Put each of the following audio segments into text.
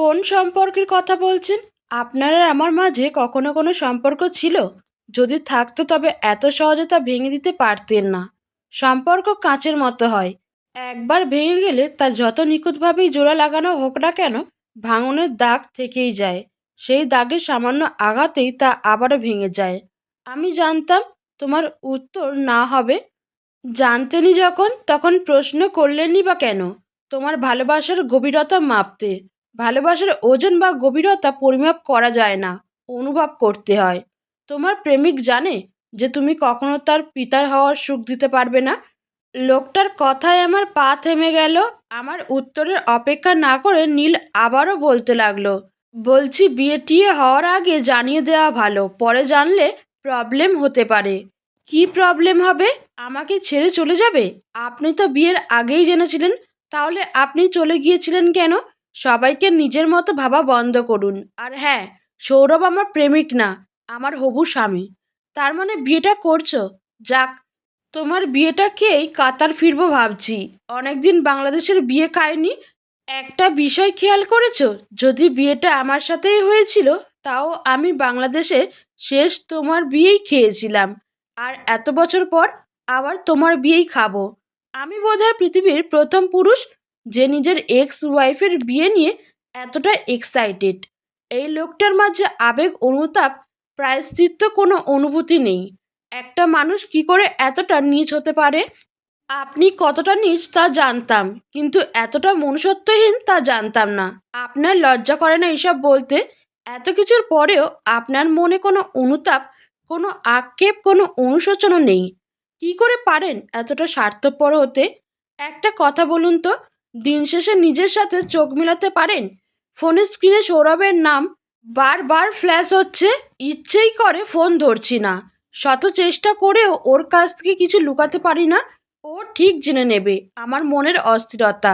কোন সম্পর্কের কথা বলছেন? আপনার আমার মাঝে কখনো কোনো সম্পর্ক ছিল? যদি থাকতো তবে এত সহজে তা ভেঙে দিতে পারতেন না। সম্পর্ক কাঁচের মতো হয়। একবার ভেঙে গেলে তার যত নিখুঁতভাবেই জোড়া লাগানো হোক না কেন, ভাঙনের দাগ থেকেই যায়। সেই দাগে সামান্য আঘাতেই তা আবারও ভেঙে যায়। আমি জানতাম তোমার উত্তর না হবে। জানতেনি যখন, তখন প্রশ্ন করলেনই বা কেন? তোমার ভালোবাসার গভীরতা মাপতে। ভালোবাসার ওজন বা গভীরতা পরিমাপ করা যায় না, অনুভব করতে হয়। তোমার প্রেমিক জানে যে তুমি কখনো তার পিতার হওয়ার সুখ দিতে পারবে না। লোকটার কথায় আমার পা থেমে গেল, আমার উত্তরের অপেক্ষা না করে নীল আবারও বলতে লাগল, বলছি বিয়ে টিয়ে হওয়ার আগে জানিয়ে দেওয়া ভালো, পরে জানলে প্রবলেম হতে পারে। কি প্রবলেম হবে? আমাকে ছেড়ে চলে যাবে? আপনি তো বিয়ের আগেই জেনেছিলেন, তাহলে আপনি চলে গিয়েছিলেন কেন? সবাইকে নিজের মতো ভাবা বন্ধ করুন। আর হ্যাঁ সৌরভ আমার প্রেমিক না, আমার হবু স্বামী। তার মানে বিয়েটা করছ? যাক, তোমার বিয়েটা খেয়েই কাতার ফিরবো ভাবছি। অনেকদিন বাংলাদেশের বিয়ে খায়নি একটা বিষয় খেয়াল করেছ? যদি বিয়েটা আমার সাথেই হয়েছিল, তাও আমি বাংলাদেশে শেষ তোমার বিয়েই খেয়েছিলাম। আর এত বছর পর আবার তোমার বিয়েই খাব। আমি বোধহয় পৃথিবীর প্রথম পুরুষ যে নিজের এক্স ওয়াইফের বিয়ে নিয়ে এতটা এক্সাইটেড এই লোকটার মাঝে আবেগ, অনুতাপ, প্রায়শ্চিত্ত কোনো অনুভূতি নেই। একটা মানুষ কি করে এতটা নীচ হতে পারে? আপনি কতটা নীচ তা জানতাম, কিন্তু এতটা মনুষ্যত্বহীন তা জানতাম না। আপনার লজ্জা করে না এসব বলতে? এত কিছুর পরেও আপনার মনে কোনো অনুতাপ, কোনো আক্ষেপ, কোনো অনুশোচনা নেই। কি করে পারেন এতটা স্বার্থপর হতে? একটা কথা বলুন তো। দিন শেষে নিজের সাথে চোখ মিলাতে পারেন? ফোনের স্ক্রিনে সৌরভের নাম বারবার ফ্ল্যাশ হচ্ছে, ইচ্ছেই করে ফোন ধরছি না। শত চেষ্টা করেও ওর কাছ থেকে কিছু লুকাতে পারি না, ও ঠিক জেনে নেবে আমার মনের অস্থিরতা।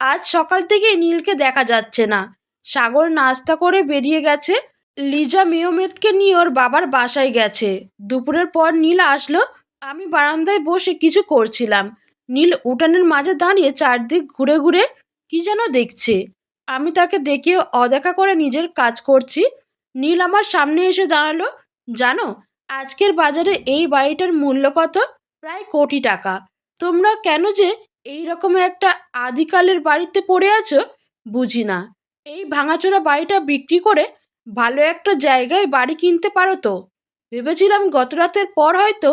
আজ সকাল থেকেই নীলকে দেখা যাচ্ছে না। সাগর নাস্তা করে বেরিয়ে গেছে। লিজা মেয়মেদকে নিয়ে ওর বাবার বাসায় গেছে। দুপুরের পর নীল আসলো। আমি বারান্দায় বসে কিছু করছিলাম। নীল উঠানের মাঝে দাঁড়িয়ে চারদিক ঘুরে ঘুরে কি যেন দেখছে। আমি তাকে দেখে অদেখা করে নিজের কাজ করছি। নীল আমার সামনে এসে দাঁড়াল। জানো, আজকের বাজারে এই বাড়িটার মূল্য কত? প্রায় কোটি টাকা। তোমরা কেন যে এই রকম একটা আদিকালের বাড়িতে পড়ে আছো, বুঝি না। এই ভাঙাচোরা বাড়িটা বিক্রি করে ভালো একটা জায়গায় বাড়ি কিনতে পারো তো? ভেবেছিলাম গত রাতের পর হয়তো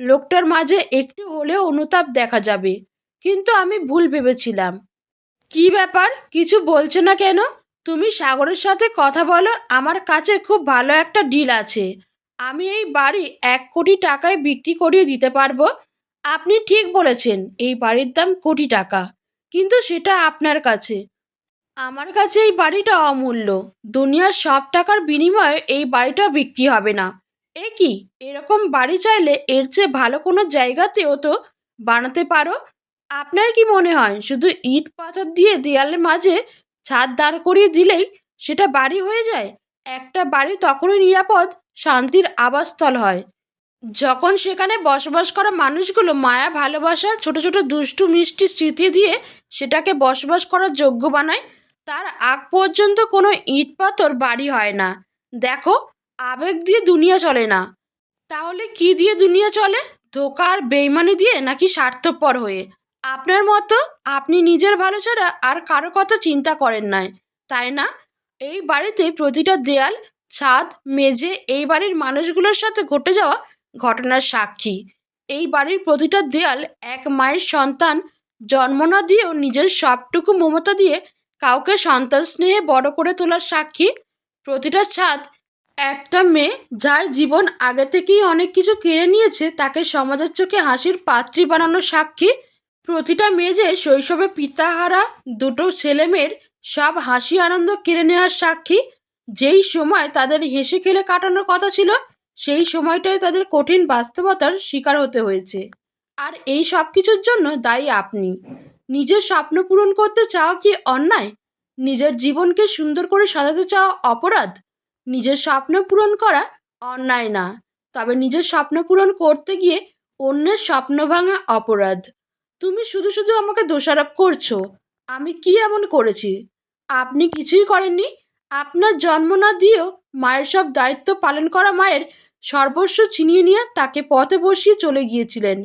লোকটার মাঝে একটু হলেও অনুতাপ দেখা যাবে। কিন্তু আমি ভুল ভেবেছিলাম। কি ব্যাপার? কিছু বলছো না কেন? তুমি সাগরের সাথে কথা বলো, আমার কাছে খুব ভালো একটা ডিল আছে। আমি এই বাড়ি এক কোটি টাকায় বিক্রি করিয়ে দিতে পারব। আপনি ঠিক বলেছেন, এই বাড়ির দাম কোটি টাকা। কিন্তু সেটা আপনার কাছে। আমার কাছে এই বাড়িটা অমূল্য। দুনিয়ার সব টাকার বিনিময়ে এই বাড়িটা বিক্রি হবে না। এ কি? এরকম বাড়ি চাইলে এর চেয়ে ভালো কোনো জায়গাতেও তো বানাতে পারো? আপনার কি মনে হয়, শুধু ইট পাথর দিয়ে দেয়ালের মাঝে ছাদ দাঁড় করিয়ে দিলেই সেটা বাড়ি হয়ে যায়? একটা বাড়ি তখনই নিরাপদ, শান্তির আবাসস্থল হয়। যখন সেখানে বসবাস করা মানুষগুলো মায়া, ভালোবাসা, ছোট ছোট দুষ্টু, মিষ্টি স্মৃতি দিয়ে সেটাকে বসবাস করার যোগ্য বানায়, তার আগ পর্যন্ত কোনো ইট পাথর বাড়ি হয় না। দেখো আবেগ দিয়ে দুনিয়া চলে না। তাহলে কি দিয়ে দুনিয়া চলে? ধোকা আর বেইমানি দিয়ে নাকি স্বার্থপর হয়ে? আপনার মতো আপনি নিজের ভালো ছাড়া আর কারও কথা চিন্তা করেন না তাই না? এই বাড়িতে প্রতিটা দেয়াল, ছাদ, মেঝে, এই বাড়ির মানুষগুলোর সাথে ঘটে যাওয়া ঘটনার সাক্ষী। এই বাড়ির প্রতিটা দেয়াল এক মায়ের সন্তান জন্ম না দিয়েও নিজের সবটুকু মমতা দিয়ে কাউকে সন্তান স্নেহে বড় করে তোলার সাক্ষী? প্রতিটা ছাদ একটা মেয়ে যার জীবন আগে থেকেই অনেক কিছু কেড়ে নিয়েছে, তাকে সমাজের চোখে হাসির পাত্রী বানানোর সাক্ষী। প্রতিটা মেয়ে যে শৈশবে পিতাহারা, দুটো ছেলেমেয়ের সব হাসি আনন্দ কেড়ে নেওয়ার সাক্ষী। যেই সময় তাদের হেসে খেলে কাটানোর কথা ছিল, সেই সময়টাই তাদের কঠিন বাস্তবতার শিকার হতে হয়েছে। আর এই সব কিছুর জন্য দায়ী আপনি। নিজের স্বপ্ন পূরণ করতে চাও কি অন্যায়? নিজের জীবনকে সুন্দর করে সাজাতে চাও অপরাধ? নিজের স্বপ্ন পূরণ করা অন্যায় না, তবে নিজের স্বপ্ন পূরণ করতে গিয়ে অন্যের স্বপ্ন ভাঙা অপরাধ। তুমি শুধু শুধু আমাকে দোষারোপ করছ, আমি কি এমন করেছি? আপনি কিছুই করেননি। আপনার জন্ম না দিয়েও মায়ের সব দায়িত্ব পালন করা মায়ের সর্বস্ব ছিনিয়ে নিয়ে তাকে পথে বসিয়ে চলে গিয়েছিলেন।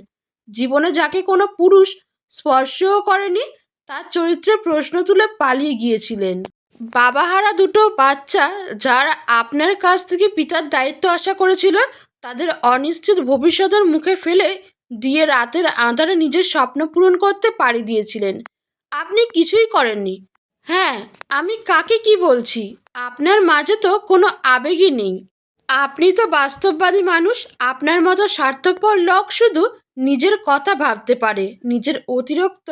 জীবনে যাকে কোনো পুরুষ স্পর্শও করেনি, তার চরিত্রে প্রশ্ন তুলে পালিয়ে গিয়েছিলেন। বাবাহারা দুটো বাচ্চা যারা আপনার কাছ থেকে পিতার দায়িত্ব আশা করেছিল, তাদের অনিশ্চিত ভবিষ্যতের মুখে ফেলে দিয়ে রাতের আঁধারে নিজের স্বপ্ন পূরণ করতে পাড়ি দিয়েছিলেন। আপনি কিছুই করেননি। হ্যাঁ আমি কাকে কি বলছি? আপনার মাঝে তো কোনো আবেগই নেই। আপনি তো বাস্তববাদী মানুষ, আপনার মতো স্বার্থপর লোক শুধু নিজের কথা ভাবতে পারে, নিজের অতিরিক্ত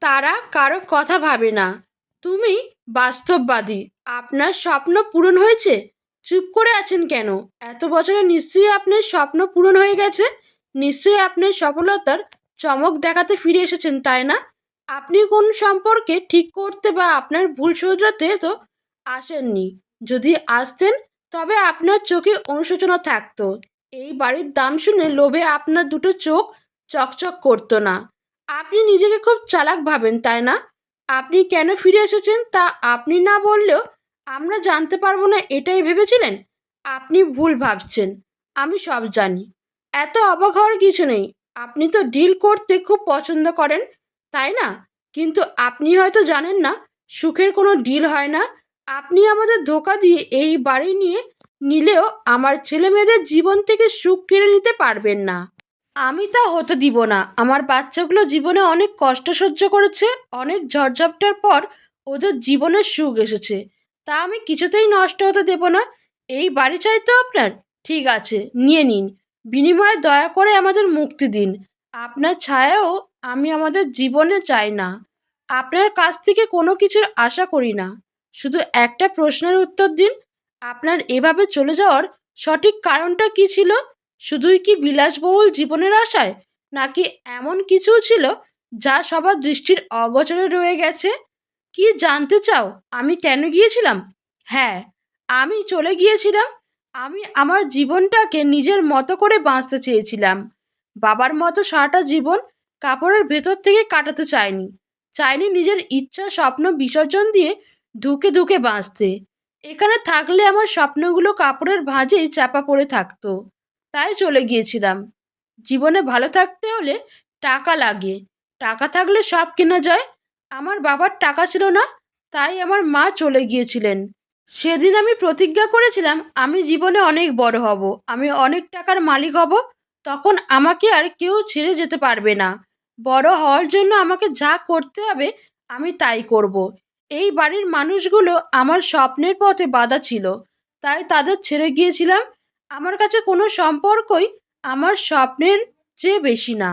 তারা কারও কথা ভাবে না। তুমি বাস্তববাদী। আপনার স্বপ্ন পূরণ হয়েছে? চুপ করে আছেন কেন? এত বছরে নিশ্চয়ই আপনার স্বপ্ন পূরণ হয়ে গেছে? নিশ্চয়ই আপনার সফলতার চমক দেখাতে ফিরে এসেছেন, তাই না? আপনি কোন সম্পর্কে ঠিক করতে বা আপনার ভুল শুধরাতে তো আসেননি। যদি আসতেন, তবে আপনার চোখে অনুশোচনা থাকতো। এই বাড়ির দাম শুনে লোভে আপনার দুটো চোখ চকচক করতো না। আপনি নিজেকে খুব চালাক ভাবেন, তাই না? আপনি কেন ফিরে এসেছেন তা আপনি না বললেও আমরা জানতে পারব না এটাই ভেবেছিলেন? আপনি ভুল ভাবছেন, আমি সব জানি। এত অবাক হওয়ার কিছু নেই। আপনি তো ডিল করতে খুব পছন্দ করেন, তাই না? কিন্তু আপনি হয়তো জানেন না, সুখের কোনো ডিল হয় না। আপনি আমাদের ধোকা দিয়ে এই বাড়ি নিয়ে নিলেও আমার ছেলে মেয়েদের জীবন থেকে সুখ কেড়ে নিতে পারবেন না। আমি তা হতে দিব না। আমার বাচ্চাগুলো জীবনে অনেক কষ্ট সহ্য করেছে, অনেক ঝড়ঝাপটার পর ওদের জীবনের সুখ এসেছে। তা আমি কিছুতেই নষ্ট হতে দেব না। এই বাড়ি চাই তো আপনার? ঠিক আছে, নিয়ে নিন। বিনিময়ে দয়া করে আমাদের মুক্তি দিন। আপনার ছায়াও আমি আমাদের জীবনে চাই না। আপনার কাছ থেকে কোনো কিছুর আশা করি না। শুধু একটা প্রশ্নের উত্তর দিন। আপনার এভাবে চলে যাওয়ার সঠিক কারণটা কি ছিল? শুধুই কি বিলাসবহুল জীবনের আশায়? নাকি এমন কিছু ছিল যা সবার দৃষ্টির অগোচরে রয়ে গেছে? কি জানতে চাও? আমি কেন গিয়েছিলাম? হ্যাঁ আমি চলে গিয়েছিলাম। আমি আমার জীবনটাকে নিজের মতো করে বাঁচতে চেয়েছিলাম। বাবার মতো সারাটা জীবন কাপড়ের ভেতর থেকে কাটাতে চাইনি। চাইনি নিজের ইচ্ছা, স্বপ্ন বিসর্জন দিয়ে ধুকে ধুকে বাঁচতে। এখানে থাকলে আমার স্বপ্নগুলো কাপড়ের ভাঁজেই চাপা পড়ে থাকতো। তাই চলে গিয়েছিলাম। জীবনে ভালো থাকতে হলে টাকা লাগে। টাকা থাকলে সব কেনা যায়। আমার বাবার টাকা ছিল না, তাই আমার মা চলে গিয়েছিলেন। সেদিন আমি প্রতিজ্ঞা করেছিলাম, আমি জীবনে অনেক বড় হব, আমি অনেক টাকার মালিক হব, তখন আমাকে আর কেউ ছেড়ে যেতে পারবে না। বড় হওয়ার জন্য আমাকে যা করতে হবে, আমি তাই করব। এই বাড়ির মানুষগুলো আমার স্বপ্নের পথে বাধা ছিল, তাই তাদের ছেড়ে গিয়েছিলাম। আমার কাছে কোনো সম্পর্কই আমার স্বপ্নের চেয়ে বেশি না।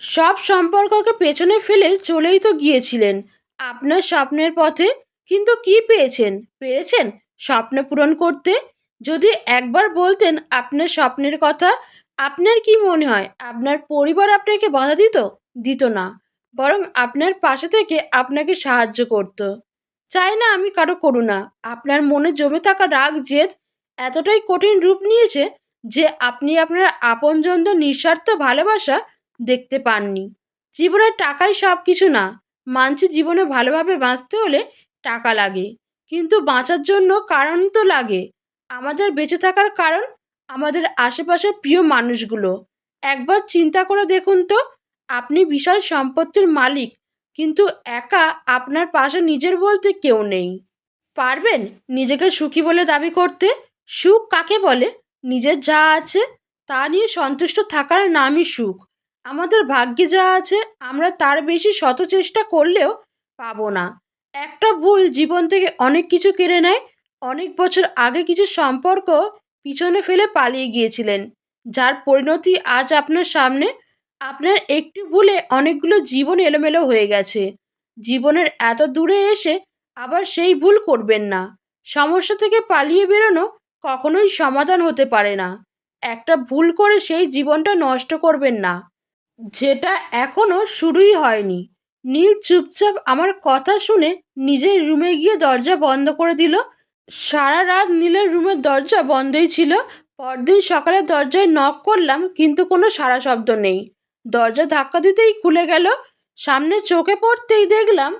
সব সম্পর্ককে পেছনে ফেলে চলেই তো গিয়েছিলেন। আপনার স্বপ্নের পথে কিন্তু কি পেয়েছেন? পেরেছেন স্বপ্ন পূরণ করতে? যদি একবার বলতেন আপনার স্বপ্নের কথা, আপনার কি মনে হয়? আপনার পরিবার আপনাকে বাধা দিত? দিত না। বরং আপনার পাশে থেকে আপনাকে সাহায্য করত। চাই না আমি কারও করুণা। আপনার মনে জমে থাকা রাগ, জেদ এতটাই কঠিন রূপ নিয়েছে যে আপনি আপনার আপনজনদের নিঃস্বার্থ ভালোবাসা দেখতে পাননি। জীবনের টাকাই সব কিছু না। মানছি জীবনে ভালোভাবে বাঁচতে হলে টাকা লাগে। কিন্তু বাঁচার জন্য কারণ তো লাগে। আমাদের বেঁচে থাকার কারণ আমাদের আশেপাশের প্রিয় মানুষগুলো। একবার চিন্তা করে দেখুন তো, আপনি বিশাল সম্পত্তির মালিক, কিন্তু একা আপনার পাশে নিজের বলতে কেউ নেই। পারবেন নিজেকে সুখী বলে দাবি করতে? সুখ কাকে বলে? নিজের যা আছে তা নিয়ে সন্তুষ্ট থাকার নামই সুখ। আমাদের ভাগ্যে যা আছে, আমরা তার বেশি শত চেষ্টা করলেও পাবো না। একটা ভুল জীবন থেকে অনেক কিছু কেড়ে নেয়। অনেক বছর আগে কিছু সম্পর্ক পিছনে ফেলে পালিয়ে গিয়েছিলেন। যার পরিণতি আজ আপনার সামনে। আপনার একটি ভুলে অনেকগুলো জীবন এলোমেলো হয়ে গেছে। জীবনের এত দূরে এসে আবার সেই ভুল করবেন না। সমস্যা থেকে পালিয়ে বেরোনো কখনোই সমাধান হতে পারে না। একটা ভুল করে সেই জীবনটা নষ্ট করবেন না। যেটা এখনও শুরুই হয়নি। নীল চুপচাপ আমার কথা শুনে নিজের রুমে গিয়ে দরজা বন্ধ করে দিল। সারা রাত নীলের রুমের দরজা বন্ধই ছিল। পরদিন সকালে দরজায় নক করলাম, কিন্তু কোনো সাড়া শব্দ নেই। দরজা ধাক্কা দিতেই খুলে গেল। সামনে চোখে পড়তেই দেখলাম